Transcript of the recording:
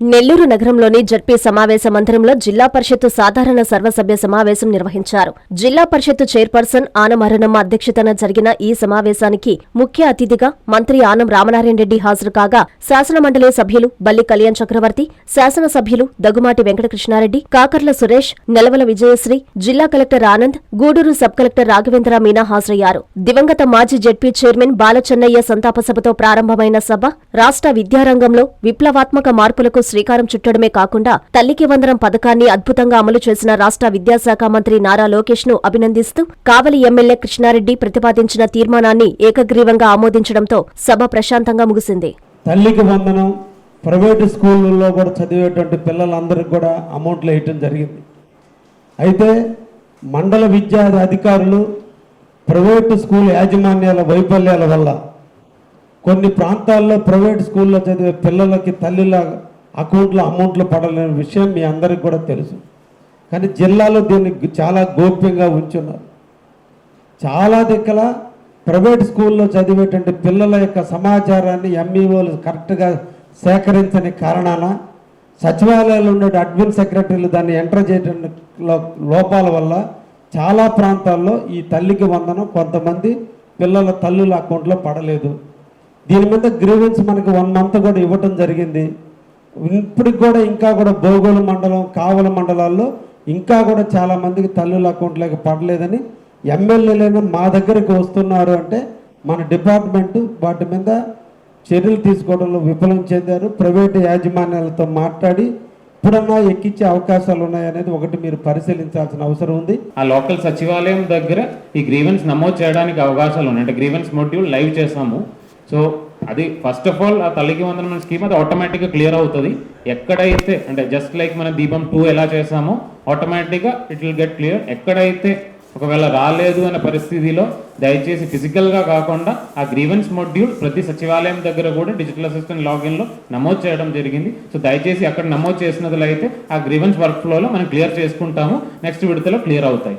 నెల్లూరు నగరంలోని జడ్పీ సమావేశ మందిరంలో జిల్లా పరిషత్తు సాధారణ సర్వసభ్య సమావేశం నిర్వహించారు. జిల్లా పరిషత్తు చైర్పర్సన్ ఆనమరణమ్మ అధ్యక్షతన జరిగిన ఈ సమావేశానికి ముఖ్య అతిథిగా మంత్రి ఆనం రామనారాయణ రెడ్డి హాజరు కాగా శాసన మండలి సభ్యులు బల్లి కళ్యాణ్ చక్రవర్తి శాసన సభ్యులు దగ్గుమాటి వెంకటకృష్ణారెడ్డి కాకర్ల సురేష్ నెలవల విజయశ్రీ జిల్లా collector Anand Gudur sub collector Raghavendra Meena హాజరయ్యారు. దివంగత మాజీ జడ్పీ చైర్మన్ బాలచెన్నయ్య సంతాప సభతో ప్రారంభమైన సభ రాష్ట్ర విద్యారంగంలో విప్లవాత్మక మార్పులకు శ్రీకారం చుట్టడమే కాకుండా తల్లికి వందనం పథకాన్ని అద్భుతంగా అమలు చేసిన రాష్ట్ర విద్యాశాఖ మంత్రి నారా లోకేష్ను అభినందిస్తూ కావలి ఎమ్మెల్యే కృష్ణారెడ్డి ప్రతిపాదించిన తీర్మానాన్ని ఏకగ్రీవంగా ఆమోదించడంతో సభ ప్రశాంతంగా ముగిసింది. తల్లికి వందనం ప్రైవేటు స్కూళ్ళల్లో కూడా చదివేటువంటి పిల్లలందరికీ కూడా అమౌంట్లు వేయటం జరిగింది. అయితే మండల విద్యా అధికారులు ప్రైవేటు స్కూల్ యాజమాన్యాల వైఫల్యాల వల్ల కొన్ని ప్రాంతాల్లో ప్రైవేట్ స్కూల్లో చదివే పిల్లలకి తల్లిలా అకౌంట్లో అమౌంట్లు పడలేని విషయం మీ అందరికీ కూడా తెలుసు. కానీ జిల్లాలో దీన్ని చాలా గోప్యంగా ఉంచున్నారు. చాలా దిక్కల ప్రైవేట్ స్కూల్లో చదివేటువంటి పిల్లల యొక్క సమాచారాన్ని ఎంఈఓలు కరెక్ట్గా సేకరించని కారణాన సచివాలయాలు ఉండే అడ్మిన్ సెక్రటరీలు దాన్ని ఎంటర్ చేయడం లోపాల వల్ల చాలా ప్రాంతాల్లో ఈ తల్లికి వందనం కొంతమంది పిల్లల తల్లుల అకౌంట్లో పడలేదు. దీని మీద గ్రీవెన్స్ మనకి వన్ మంత్ కూడా ఇవ్వటం జరిగింది. ఇప్పటికి కూడా ఇంకా కూడా బోగోలు మండలం కావల మండలాల్లో ఇంకా కూడా చాలామందికి తల్లుల అకౌంట్లోకి పడలేదని ఎమ్మెల్యేలను మా దగ్గరికి వస్తున్నారు అంటే మన డిపార్ట్మెంట్ వాటి మీద చర్యలు తీసుకోవడంలో విఫలం చెందారు. ప్రైవేటు యాజమాన్యాలతో మాట్లాడి ఇప్పుడన్నా ఎక్కించే అవకాశాలు ఉన్నాయనేది ఒకటి మీరు పరిశీలించాల్సిన అవసరం ఉంది. ఆ లోకల్ సచివాలయం దగ్గర ఈ గ్రీవెన్స్ నమోదు చేయడానికి అవకాశాలు ఉన్నాయి. అంటే గ్రీవెన్స్ మోడ్యూల్ లైవ్ చేసాము సో అది ఫస్ట్ ఆఫ్ ఆల్ ఆ తల్లికి వందనం స్కీమ్ అది ఆటోమేటిక్గా క్లియర్ అవుతుంది. ఎక్కడైతే అంటే జస్ట్ లైక్ మన దీపం టూ ఎలా చేసామో ఆటోమేటిక్గా ఇట్ విల్ గెట్ క్లియర్ ఎక్కడైతే ఒకవేళ రాలేదు అనే పరిస్థితిలో దయచేసి ఫిజికల్గా కాకుండా ఆ గ్రీవెన్స్ మోడ్యూల్ ప్రతి సచివాలయం దగ్గర కూడా డిజిటల్ అసిస్టెంట్ లాగిన్లో నమోదు చేయడం జరిగింది. సో దయచేసి అక్కడ నమోదు చేసినట్లయితే ఆ గ్రీవెన్స్ వర్క్ ఫ్లోలో మనం క్లియర్ చేసుకుంటాము. నెక్స్ట్ విడతలో క్లియర్ అవుతాయి.